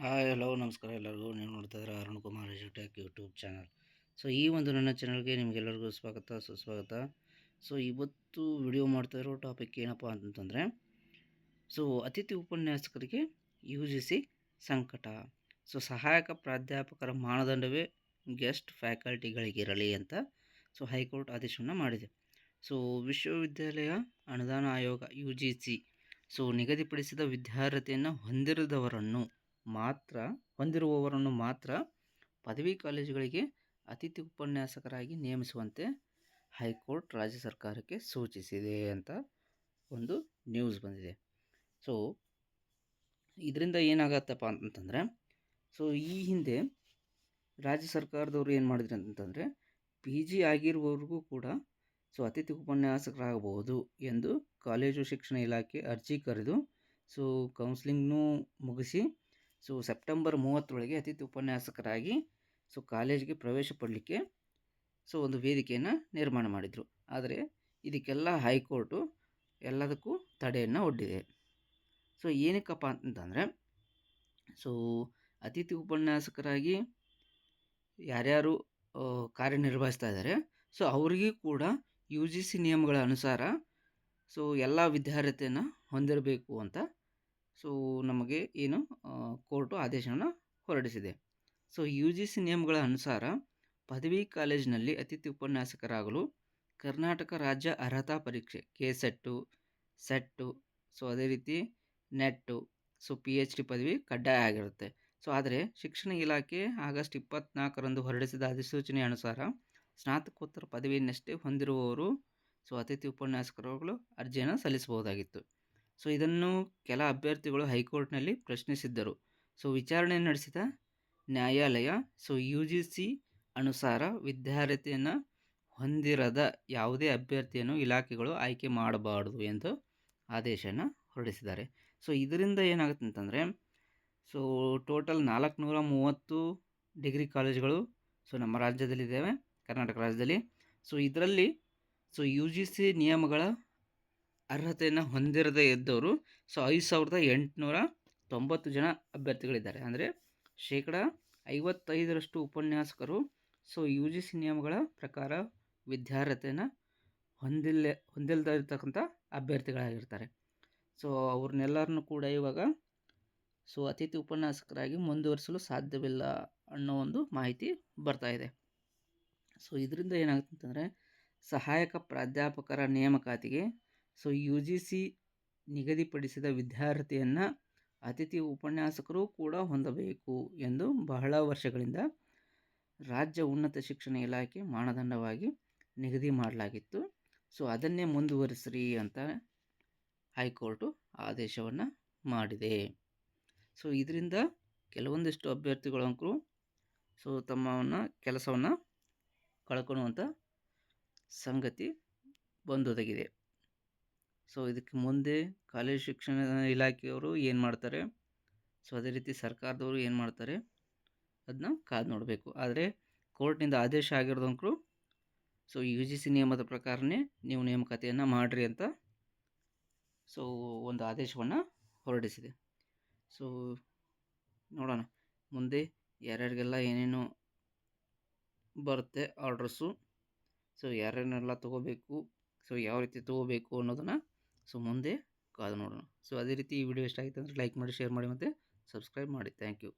Hi, hello, ನಮಸ್ಕಾರ ಎಲ್ಲರಿಗೂ. ನೀವು ನೋಡ್ತಾ ಇದ್ದಾರೆ ಅರುಣ್ ಕುಮಾರ್ ಎಜುಟೆಕ್ ಯೂಟ್ಯೂಬ್ ಚಾನಲ್. ಸೊ, ಈ ಒಂದು ನನ್ನ ಚಾನಲ್ಗೆ ನಿಮಗೆಲ್ಲರಿಗೂ ಸ್ವಾಗತ, ಸುಸ್ವಾಗತ. ಸೊ, ಇವತ್ತು ವಿಡಿಯೋ ಮಾಡ್ತಾ ಇರೋ ಟಾಪಿಕ್ ಏನಪ್ಪ ಅಂತಂತಂದರೆ ಸೊ, ಅತಿಥಿ ಉಪನ್ಯಾಸಕರಿಗೆ ಯು ಜಿ ಸಿ ಸಂಕಟ. ಸೊ, ಸಹಾಯಕ ಪ್ರಾಧ್ಯಾಪಕರ ಮಾನದಂಡವೇ ಗೆಸ್ಟ್ ಫ್ಯಾಕಲ್ಟಿಗಳಿಗಿರಲಿ ಅಂತ, ಸೊ, ಹೈಕೋರ್ಟ್ ಆದೇಶವನ್ನು ಮಾಡಿದೆ. ಸೊ, ವಿಶ್ವವಿದ್ಯಾಲಯ ಅನುದಾನ ಆಯೋಗ ಯು ಜಿ ಸಿ ಸೊ, ನಿಗದಿಪಡಿಸಿದ ವಿದ್ಯಾರ್ಹತೆಯನ್ನು ಹೊಂದಿರದವರನ್ನು ಮಾತ್ರ ಹೊಂದಿರುವವರನ್ನು ಮಾತ್ರ ಪದವಿ ಕಾಲೇಜುಗಳಿಗೆ ಅತಿಥಿ ಉಪನ್ಯಾಸಕರಾಗಿ ನೇಮಿಸುವಂತೆ ಹೈಕೋರ್ಟ್ ರಾಜ್ಯ ಸರ್ಕಾರಕ್ಕೆ ಸೂಚಿಸಿದೆ ಅಂತ ಒಂದು ನ್ಯೂಸ್ ಬಂದಿದೆ. ಸೊ ಇದರಿಂದ ಏನಾಗತ್ತಪ್ಪ ಅಂತಂದರೆ ಸೊ ಈ ಹಿಂದೆ ರಾಜ್ಯ ಸರ್ಕಾರದವರು ಏನು ಮಾಡಿದ್ರು ಅಂತಂದರೆ ಪಿ ಜಿ ಆಗಿರುವವರಿಗೂ ಕೂಡ ಸೊ ಅತಿಥಿ ಉಪನ್ಯಾಸಕರಾಗಬಹುದು ಎಂದು ಕಾಲೇಜು ಶಿಕ್ಷಣ ಇಲಾಖೆ ಅರ್ಜಿ ಕರೆದು ಸೊ ಕೌನ್ಸಿಲಿಂಗ್ನೂ ಮುಗಿಸಿ ಸೊ ಸೆಪ್ಟೆಂಬರ್ ಮೂವತ್ತರೊಳಗೆ ಅತಿಥಿ ಉಪನ್ಯಾಸಕರಾಗಿ ಸೊ ಕಾಲೇಜಿಗೆ ಪ್ರವೇಶ ಪಡಲಿಕ್ಕೆ ಸೊ ಒಂದು ವೇದಿಕೆಯನ್ನು ನಿರ್ಮಾಣ ಮಾಡಿದರು. ಆದರೆ, ಇದಕ್ಕೆಲ್ಲ ಹೈಕೋರ್ಟು ಎಲ್ಲದಕ್ಕೂ ತಡೆಯನ್ನು ಒಡ್ಡಿದೆ. ಸೊ ಏನಕ್ಕಪ್ಪ ಅಂತಂದರೆ ಸೊ ಅತಿಥಿ ಉಪನ್ಯಾಸಕರಾಗಿ ಯಾರ್ಯಾರು ಕಾರ್ಯನಿರ್ವಹಿಸ್ತಾ ಇದ್ದಾರೆ ಸೊ ಅವರಿಗೂ ಕೂಡ ಯು ಜಿ ಸಿ ನಿಯಮಗಳ ಅನುಸಾರ ಸೊ ಎಲ್ಲ ವಿದ್ಯಾರ್ಹತೆಯನ್ನು ಹೊಂದಿರಬೇಕು ಅಂತ ಸೊ, ನಮಗೆ ಏನು ಕೋರ್ಟು ಆದೇಶವನ್ನು ಹೊರಡಿಸಿದೆ. ಸೊ ಯು ಜಿ ಸಿ ನಿಯಮಗಳ ಅನುಸಾರ ಪದವಿ ಕಾಲೇಜಿನಲ್ಲಿ ಅತಿಥಿ ಉಪನ್ಯಾಸಕರಾಗಲು ಕರ್ನಾಟಕ ರಾಜ್ಯ ಅರ್ಹತಾ ಪರೀಕ್ಷೆ ಕೆ ಸೆಟ್ಟು ಸೆಟ್ಟು ಸೊ, ಅದೇ ರೀತಿ ನೆಟ್ಟು ಸೊ ಪಿ ಎಚ್ ಡಿ ಪದವಿ ಕಡ್ಡಾಯ ಆಗಿರುತ್ತೆ. ಸೊ, ಆದರೆ ಶಿಕ್ಷಣ ಇಲಾಖೆ ಆಗಸ್ಟ್ ಇಪ್ಪತ್ನಾಲ್ಕರಂದು ಹೊರಡಿಸಿದ ಅಧಿಸೂಚನೆ ಅನುಸಾರ ಸ್ನಾತಕೋತ್ತರ ಪದವಿಯನ್ನಷ್ಟೇ ಹೊಂದಿರುವವರು, ಸೊ, ಅತಿಥಿ ಉಪನ್ಯಾಸಕರುಗಳು ಅರ್ಜಿಯನ್ನು ಸಲ್ಲಿಸಬಹುದಾಗಿತ್ತು. ಸೊ, ಇದನ್ನು ಕೆಲ ಅಭ್ಯರ್ಥಿಗಳು ಹೈಕೋರ್ಟ್ನಲ್ಲಿ ಪ್ರಶ್ನಿಸಿದ್ದರು. ಸೊ, ವಿಚಾರಣೆ ನಡೆಸಿದ ನ್ಯಾಯಾಲಯ, ಸೊ ಯು ಜಿ ಸಿ ಅನುಸಾರ ವಿದ್ಯಾರ್ಹತೆಯನ್ನು ಹೊಂದಿರದ ಯಾವುದೇ ಅಭ್ಯರ್ಥಿಯನ್ನು ಇಲಾಖೆಗಳು ಆಯ್ಕೆ ಮಾಡಬಾರದು ಎಂದು ಆದೇಶನ ಹೊರಡಿಸಿದ್ದಾರೆ. ಸೊ, ಇದರಿಂದ ಏನಾಗುತ್ತೆ ಅಂತಂದರೆ, ಸೊ, ಟೋಟಲ್ ನಾಲ್ಕುನೂರ ಮೂವತ್ತು ಡಿಗ್ರಿ ಕಾಲೇಜುಗಳು, ಸೊ, ನಮ್ಮ ರಾಜ್ಯದಲ್ಲಿದ್ದಾವೆ, ಕರ್ನಾಟಕ ರಾಜ್ಯದಲ್ಲಿ. ಸೊ, ಇದರಲ್ಲಿ, ಸೊ ಯು ಜಿ ಸಿ ನಿಯಮಗಳ ಅರ್ಹತೆಯನ್ನು ಹೊಂದಿರದೇ ಇದ್ದವರು ಸೊ ಐದು ಸಾವಿರದ ಎಂಟುನೂರ ತೊಂಬತ್ತು ಜನ ಅಭ್ಯರ್ಥಿಗಳಿದ್ದಾರೆ. ಅಂದರೆ ಶೇಕಡ ಐವತ್ತೈದರಷ್ಟು ಉಪನ್ಯಾಸಕರು ಸೊ ಯು ಜಿ ಸಿ ನಿಯಮಗಳ ಪ್ರಕಾರ ವಿದ್ಯಾರ್ಹತೆಯನ್ನು ಹೊಂದಿಲ್ಲ ಹೊಂದಿಲ್ಲದ ಇರ್ತಕ್ಕಂಥ ಅಭ್ಯರ್ಥಿಗಳಾಗಿರ್ತಾರೆ. ಸೊ ಅವ್ರನ್ನೆಲ್ಲರನ್ನೂ ಕೂಡ ಇವಾಗ ಸೊ ಅತಿಥಿ ಉಪನ್ಯಾಸಕರಾಗಿ ಮುಂದುವರಿಸಲು ಸಾಧ್ಯವಿಲ್ಲ ಅನ್ನೋ ಒಂದು ಮಾಹಿತಿ ಬರ್ತಾ ಇದೆ. ಸೊ ಇದರಿಂದ ಏನಾಗುತ್ತೆ ಅಂತಂದರೆ ಸಹಾಯಕ ಪ್ರಾಧ್ಯಾಪಕರ ನೇಮಕಾತಿಗೆ ಸೊ ಯು ಜಿ ಸಿ ನಿಗದಿಪಡಿಸಿದ ವಿದ್ಯಾರ್ಥಿಯನ್ನು ಅತಿಥಿ ಉಪನ್ಯಾಸಕರು ಕೂಡ ಹೊಂದಬೇಕು ಎಂದು ಬಹಳ ವರ್ಷಗಳಿಂದ ರಾಜ್ಯ ಉನ್ನತ ಶಿಕ್ಷಣ ಇಲಾಖೆ ಮಾನದಂಡವಾಗಿ ನಿಗದಿ ಮಾಡಲಾಗಿತ್ತು. ಸೊ ಅದನ್ನೇ ಮುಂದುವರಿಸ್ರಿ ಅಂತ ಹೈಕೋರ್ಟು ಆದೇಶವನ್ನು ಮಾಡಿದೆ. ಸೊ ಇದರಿಂದ ಕೆಲವೊಂದಿಷ್ಟು ಅಭ್ಯರ್ಥಿಗಳಂಕರು ಸೊ ತಮ್ಮವನ್ನು ಕೆಲಸವನ್ನು ಕಳ್ಕೊಳ್ಳುವಂಥ ಸಂಗತಿ ಬಂದೊದಗಿದೆ. ಸೊ, ಇದಕ್ಕೆ ಮುಂದೆ ಕಾಲೇಜ್ ಶಿಕ್ಷಣ ಇಲಾಖೆಯವರು ಏನು ಮಾಡ್ತಾರೆ? ಸೊ, ಅದೇ ರೀತಿ ಸರ್ಕಾರದವರು ಏನು ಮಾಡ್ತಾರೆ? ಅದನ್ನ ಕಾದು ನೋಡಬೇಕು. ಆದರೆ, ಕೋರ್ಟ್ನಿಂದ ಆದೇಶ ಆಗಿರೋದಂಕರು ಸೊ ಯು ಜಿ ಸಿ ನಿಯಮದ ಪ್ರಕಾರನೇ ನೀವು ನೇಮಕಾತಿಯನ್ನು ಮಾಡಿರಿ ಅಂತ, ಸೊ, ಒಂದು ಆದೇಶವನ್ನು ಹೊರಡಿಸಿದೆ. ಸೊ, ನೋಡೋಣ. ಮುಂದೆ ಯಾರ್ಯಾರಿಗೆಲ್ಲ ಏನೇನು ಬರುತ್ತೆ ಆರ್ಡ್ರಸ್ಸು ಸೊ, ಯಾರ್ಯಾರನ್ನೆಲ್ಲ ತೊಗೋಬೇಕು, ಸೊ, ಯಾವ ರೀತಿ ತೊಗೋಬೇಕು ಅನ್ನೋದನ್ನು ಸೊ, ಮುಂದೆ ಕಾದು ನೋಡೋಣ. ಸೊ, ಅದೇ ರೀತಿ ಈ ವಿಡಿಯೋ ಇಷ್ಟ ಆಗಿತ್ತು ಅಂದರೆ ಲೈಕ್ ಮಾಡಿ, ಶೇರ್ ಮಾಡಿ ಮತ್ತು ಸಬ್ಸ್ಕ್ರೈಬ್ ಮಾಡಿ. Thank you.